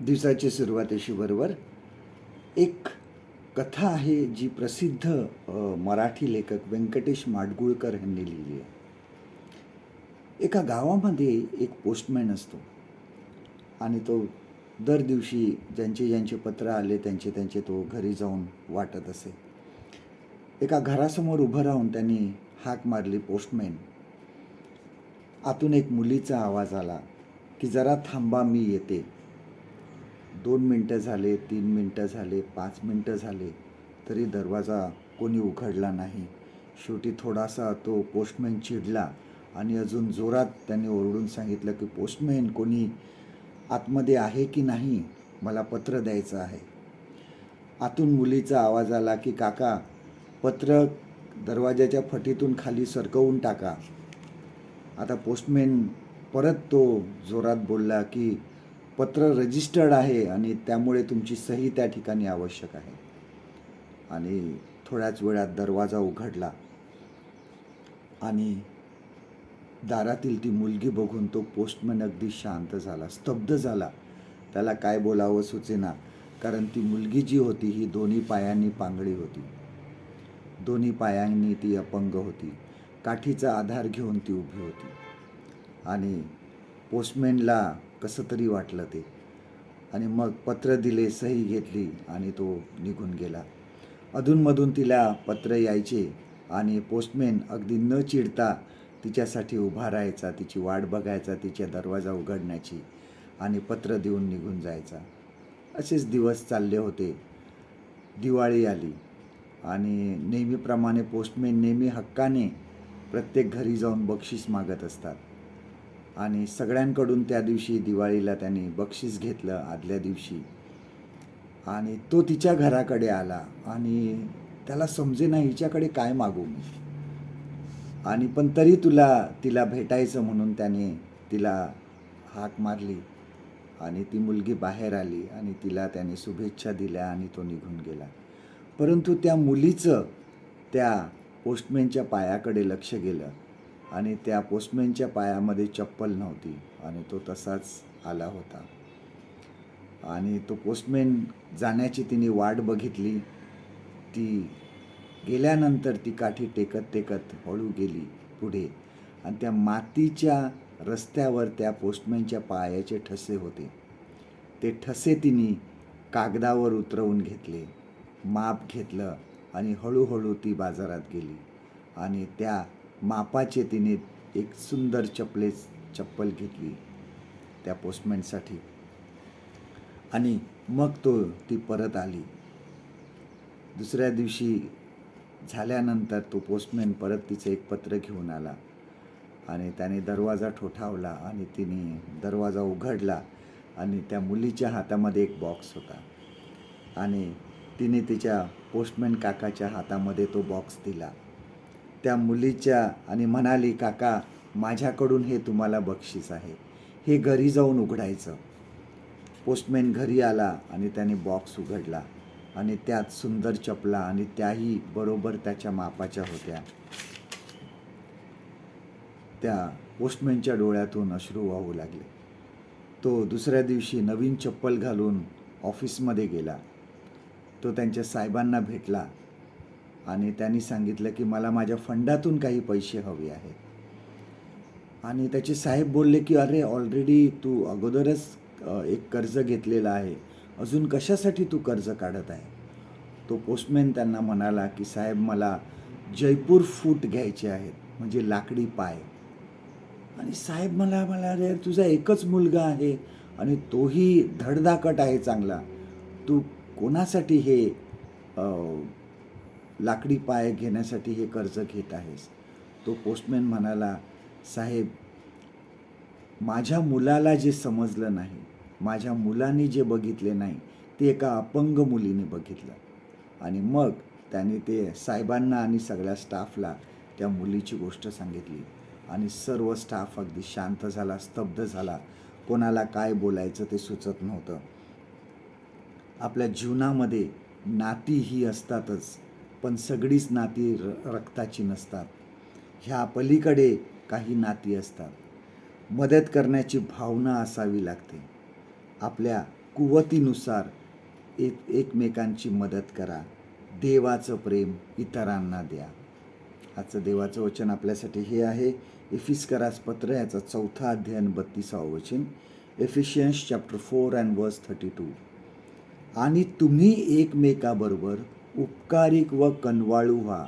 दिवसाची सुरुवातीशी बरोबर. एक कथा आहे जी प्रसिद्ध मराठी लेखक व्यंकटेश माडगुळकर यांनी लिहिली आहे. एका गावामध्ये एक पोस्टमॅन असतो. आणि तो दर दिवशी ज्यांचे ज्यांचे पत्र आले त्यांचे त्यांचे तो घरी जाऊन वाटत असे. एका घरासमोर उभं राहून त्यांनी हाक मारली पोस्टमॅन आतून एक मुलीचा आवाज आला की जरा थांबा मी येते. दोन मिनटं झाले तीन मिनटं झाले पाच मिनटं झाले तरी दरवाजा कोणी उघडला नाही. शेवटी थोडासा तो पोस्टमॅन चिडला आणि अजून जोरात त्याने ओरडून सांगितलं की पोस्टमॅन कोणी आतमध्ये आहे की नाही? मला पत्र द्यायचं आहे. आतून मुलीचा आवाज आला की काका पत्र दरवाजाच्या फटीतून खाली सरकवून टाका. आता पोस्टमॅन परत तो जोरात बोलला की पत्र रजिस्टर्ड आहे आणि त्यामुळे तुमची सही त्या ठिकाणी आवश्यक आहे. आणि थोड्याच वेळात दरवाजा उघडला. आणि दारातील ती मुलगी बघून तो पोस्टमन अगदी शांत झाला स्तब्ध झाला. त्याला काय बोलावं सुचेना कारण ती मुलगी जी होती ही दोन्ही पायांनी पांगडी होती. दोन्ही पायांनी ती अपंग होती. काठीचा आधार घेऊन ती उभी होती. आणि पोस्टमॅनला कसं तरी वाटलं ते. आणि मग पत्र दिले सही घेतली आणि तो निघून गेला. अधूनमधून तिला पत्र यायचे आणि पोस्टमॅन अगदी न चिडता तिच्यासाठी उभा राहायचा तिची वाट बघायचा तिच्या दरवाजा उघडण्याची आणि पत्र देऊन निघून जायचा. असेच दिवस चालले होते. दिवाळी आली आणि नेहमीप्रमाणे पोस्टमॅन नेहमी हक्काने प्रत्येक घरी जाऊन बक्षीस मागत असतात. आणि सगळ्यांकडून त्या दिवशी दिवाळीला त्याने बक्षीस घेतलं आदल्या दिवशी. आणि तो तिच्या घराकडे आला आणि त्याला समजे ना हिच्याकडे काय मागू मी? आणि पण तरी तुला तिला भेटायचं म्हणून त्याने तिला हाक मारली आणि ती मुलगी बाहेर आली आणि तिला त्याने शुभेच्छा दिल्या आणि तो निघून गेला. परंतु त्या मुलीचं त्या पोस्टमॅनच्या पायाकडे लक्ष गेलं. आणि त्या पोस्टमॅनच्या पायामध्ये चप्पल नव्हती आणि तो तसाच आला होता. आणि तो पोस्टमॅन जाण्याची तिने वाट बघितली. ती गेल्यानंतर ती काठी टेकत टेकत हळू गेली पुढे आणि त्या मातीच्या रस्त्यावर त्या पोस्टमॅनच्या पायाचे ठसे होते. ते ठसे तिने कागदावर उतरवून घेतले माप घेतलं आणि हळूहळू ती बाजारात गेली. आणि त्या मापाचे तिने एक सुंदर चपले चप्पल घेतली त्या पोस्टमॅनसाठी आणि मग तो ती परत आली. दुसऱ्या दिवशी झाल्यानंतर तो पोस्टमॅन परत तिचं एक पत्र घेऊन आला. आणि त्याने दरवाजा ठोठावला आणि तिने दरवाजा उघडला आणि त्या मुलीच्या हातामध्ये एक बॉक्स होता. आणि तिने तिच्या पोस्टमॅन काकाच्या हातामध्ये तो बॉक्स दिला. त्या मुलीच्या आणि म्हणाली काका माझ्याकडून हे तुम्हाला बक्षीस आहे. हे घरी जाऊन उघडायचं. पोस्टमॅन घरी आला आणि त्याने बॉक्स उघडला आणि त्यात सुंदर चपला आणि त्याही बरोबर त्याच्या मापाच्या होत्या. त्या पोस्टमॅनच्या डोळ्यातून अश्रू वाहू लागले. तो दुसऱ्या दिवशी नवीन चप्पल घालून ऑफिसमध्ये गेला. तो त्यांच्या साहेबांना भेटला आणि त्यांनी सांगितलं की मला माझ्या फंडातून काही पैसे हवे आहेत. आणि त्याचे साहेब बोलले की अरे ऑलरेडी तू अगोदरच एक कर्ज घेतलेलं आहे. अजून कशासाठी तू कर्ज काढत आहे? तो पोस्टमॅन त्यांना म्हणाला की साहेब मला जयपूर फूट घ्यायचे आहेत म्हणजे लाकडी पाय. आणि साहेब मला मला अरे तुझा एकच मुलगा आहे आणि तोही धडधाकट आहे चांगला. तू कोणासाठी हे लाकडी पाय घेण्यासाठी हे कर्ज घेत आहेस. तो पोस्टमॅन म्हणाला साहेब माझ्या मुलाला जे समजलं नाही माझ्या मुलाने जे बघितले नाही ते एका अपंग मुलीने बघितलं. आणि मग त्याने ते साहेबांना आणि सगळ्या स्टाफला त्या मुलीची गोष्ट सांगितली. आणि सर्व स्टाफ अगदी शांत झाला स्तब्ध झाला. कोणाला काय बोलायचं ते सुचत नव्हतं. आपल्या जीवनामध्ये नाती ही असतातच. पण सगळीच नाती र रक्ताची नसतात. ह्या पलीकडे काही नाती असतात. मदत करण्याची भावना असावी लागते. आपल्या कुवतीनुसार एक एकमेकांची मदत करा. देवाचं प्रेम इतरांना द्या. आजचं देवाचं वचन आपल्यासाठी हे आहे. इफिस्करास पत्र याचा चौथा अध्ययन बत्तीसावं वचन. Ephesians chapter four and verse thirty two. आणि तुम्ही एकमेकाबरोबर उपकारिक व कनवाळू व्हा.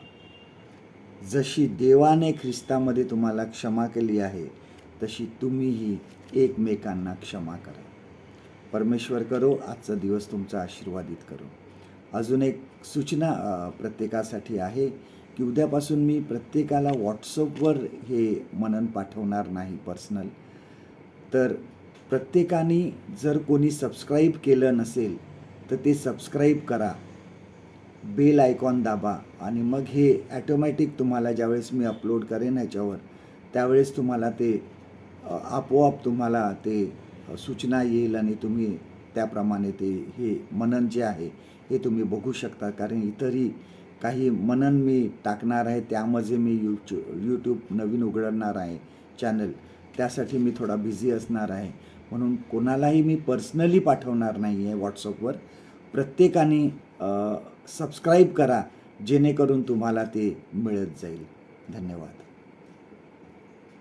जशी देवाने ख्रिस्तामध्ये तुम्हाला क्षमा केली आहे तशी तुम्हीही एकमेकांना क्षमा करा. परमेश्वर करो आजचा दिवस तुमचा आशीर्वादित करो. अजून एक सूचना प्रत्येकासाठी आहे की उद्यापासून मी प्रत्येकाला व्हॉट्सअपवर हे मनन पाठवणार नाही पर्सनल. तर प्रत्येकाने जर कोणी सबस्क्राईब केलं नसेल तर ते सबस्क्राईब करा. बेल आयकॉन दाबा आणि मग हे ॲटोमॅटिक तुम्हाला ज्यावेळेस मी अपलोड करेन ह्याच्यावर त्यावेळेस तुम्हाला ते आपोआप तुम्हाला ते सूचना येईल आणि तुम्ही त्याप्रमाणे ते हे मनन जे आहे हे तुम्ही बघू शकता. कारण इतरही काही मनन मी टाकणार आहे त्यामध्ये मी यूट्यू यूट्यूब नवीन उघडणार आहे चॅनल त्यासाठी मी थोडा बिझी असणार आहे. म्हणून कोणालाही मी पर्सनली पाठवणार नाही आहे व्हॉट्सअपवर प्रत्येकाने सबस्क्राईब करा जेणेकरून तुम्हाला ते मिळत जाईल. धन्यवाद.